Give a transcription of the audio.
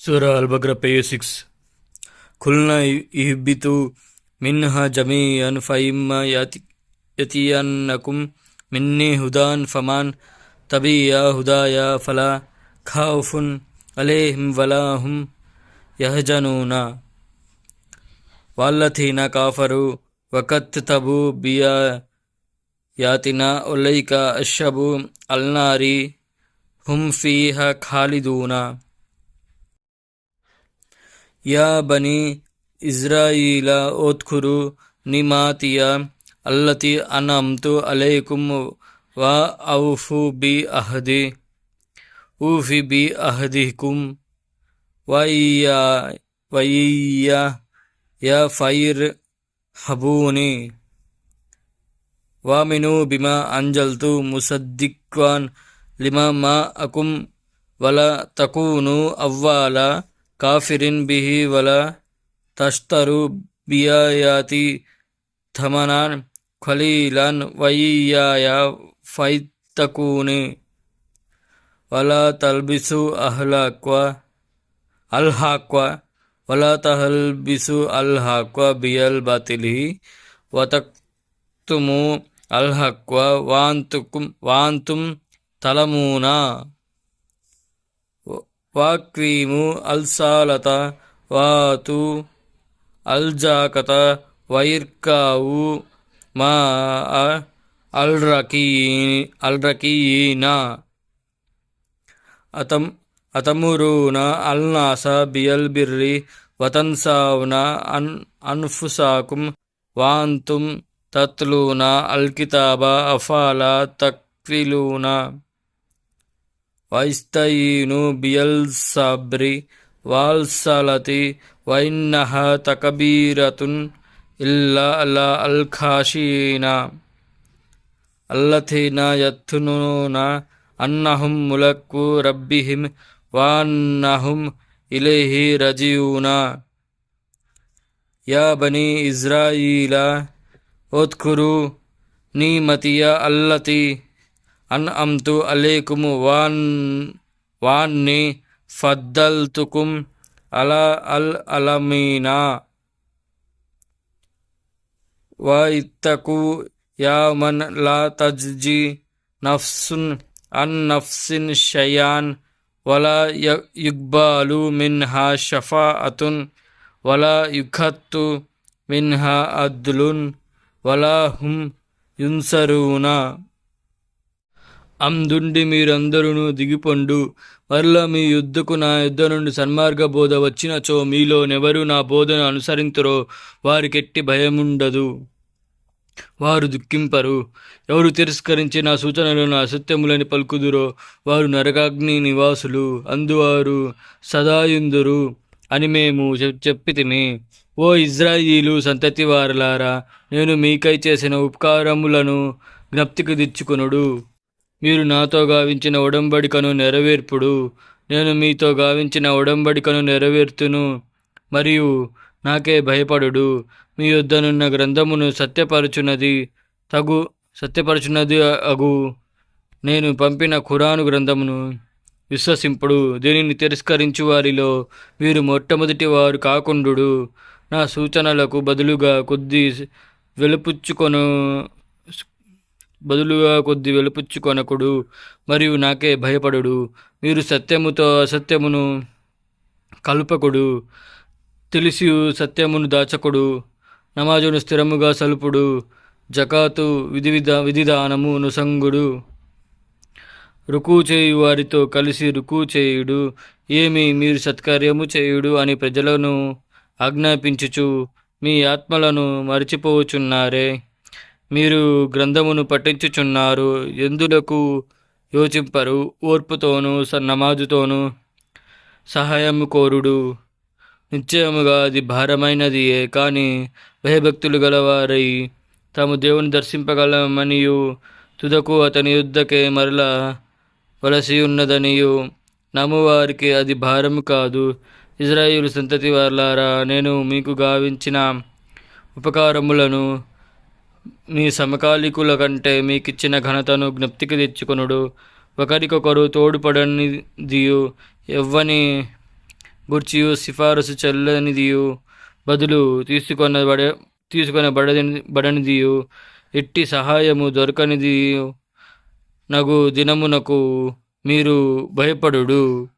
சூரா அல்பக்ர பேயுசிக்ஸ் குல்னா இஹிபித்து மின்ஹா ஜமீயன் ஃபைம்மா யதி யத்தியன்னக்கும் மின்னி ஹுதான் ஃபமான் தபியா ஹுதாயா ஃபலா காஃபுன் அலேஹிம் வலாஹும் யஹஜனூனா. والذين كافروا وكتتبوا بآياتنا أولئك أشبوا النار هم فيها خالدون يا بني إسرائيل اذكروا نعمتي التي أنعمت عليكم وأوفوا بعهدي أوف بعهدكم. وإيا وإيا يا فير حبوني. وآمنوا بما أنزلت مصدقا لما معكم ولا تكونوا أولا காஃபிரின் பிஹி வல தஷ்தரு பியாயாதி தமனான் கலீலன் வயியாய ஃபைத்தகூனு. வலா தல்பிசு அஹ்லாக்வா அல்ஹாக்வா. வலா தஹல்பிசு அல்ஹாக்வா பியல் பாத்திலி. வதக்துமு அல்ஹக்வா. வாந்துக்கும் வாந்தும் தலமூனா. వాక్వీము అల్సాలత వాతు అల్జాకత వైర్కావు మా అల్రకీ అల్రకీనా. అతం అతమురూన అల్నాస బియల్బిర్రి వతన్సావున అన్ అన్ఫుసాకుం వాంతుం తత్లూన అల్కితాబ అఫాల తక్విలూన. వైస్తయీను బియల్ సబ్రి వాల్సలతి వైన్నహ తకబీరతున్ ఇల్లా అలా అల్ఖాషీనా అల్లథీన యత్తునూన అన్నహుం ములక్కు రబ్బిహిం వాన్నహుం ఇలైహి రజియూనా యా బనీ ఇజ్రాయిల ఓత్కురు నీమతియ అల్లతి అన్ అమ్తు అలేకుము వాన్ వాన్ని ఫద్దల్తుకుం అలా అల్ అలమీనా. వైత్తకు యామన్ లా తజ్జి నఫ్సున్ అన్ నఫ్సిన్ షయాన్ వలా యుగ్బాలు మిన్హా షఫా అతున్ వలా యుఖత్తు మిన్హా అద్లున్ వలా హుం యున్సరూనా. అందుండి మీరందరూ దిగిపొండు. మరలా మీ యుద్ధకు నా యుద్ధ నుండి సన్మార్గ బోధ వచ్చినచో మీలో నెవరు నా బోధను అనుసరించరో వారికెట్టి భయముండదు. వారు దుఃఖింపరు. ఎవరు తిరస్కరించి నా సూచనలను అసత్యములని పలుకుదురో వారు నరకాగ్ని నివాసులు. అందువారు సదాయుందురు అని మేము చెప్పితిమి ఓ ఇజ్రాయిలు సంతతి వారలారా నేను మీకై చేసిన ఉపకారములను జ్ఞప్తికి దిచ్చుకొనుడు. మీరు నాతో గావించిన ఒడంబడికను నెరవేర్పుడు. నేను మీతో గావించిన ఒడంబడికను నెరవేర్తును. మరియు నాకే భయపడుడు. మీ యొద్దనున్న గ్రంథమును సత్యపరచున్నది తగు సత్యపరచున్నది అగు. నేను పంపిన ఖురాను గ్రంథమును విశ్వసింపుడు. దీనిని తిరస్కరించు వారిలో వీరు మొట్టమొదటి వారు కాకుండు నా సూచనలకు బదులుగా కొద్ది వెలుపుచ్చుకొను బదులుగా కొద్ది వెలుపుచ్చుకొనకుడు మరియు నాకే భయపడుడు. మీరు సత్యముతో అసత్యమును కలుపకుడు తెలిసి సత్యమును దాచకుడు నమాజును స్థిరముగా సలుపుడు జకాతు విధి విధ విధిదానము నుసంగుడు. రుకు చేయు వారితో కలిసి రుకు చేయుడు ఏమి మీరు సత్కార్యము చేయుడు అని ప్రజలను ఆజ్ఞాపించుచు మీ ఆత్మలను మరిచిపోవచున్నారే మీరు గ్రంథమును పఠించుచున్నారు ఎందులకు యోచింపరు? ఓర్పుతోనూ నమాజుతోనూ సహాయము కోరుడు. నిశ్చయముగా అది భారమైనదియే కానీ భయభక్తులు గలవారై తాము దేవుని దర్శింపగలమనియు. తుదకు అతని యుద్ధకే మరల వలసి ఉన్నదనియు నమ్మువారికి అది భారము కాదు. ఇజ్రాయిల్ సంతతి వార్లారా నేను మీకు గావించిన ఉపకారములను మీ సమకాలికుల కంటే మీకిచ్చిన ఘనతను జ్ఞప్తికి తెచ్చుకొనుడు. ఒకరికొకరు తోడుపడనిదియు. ఎవ్వని గుర్చియు సిఫారసు చెల్లనిదియు. బదులు తీసుకొనబడ తీసుకొనబడని బడనిదియు ఎట్టి సహాయము దొరకనిది నగు దినమునకు మీరు భయపడుడు.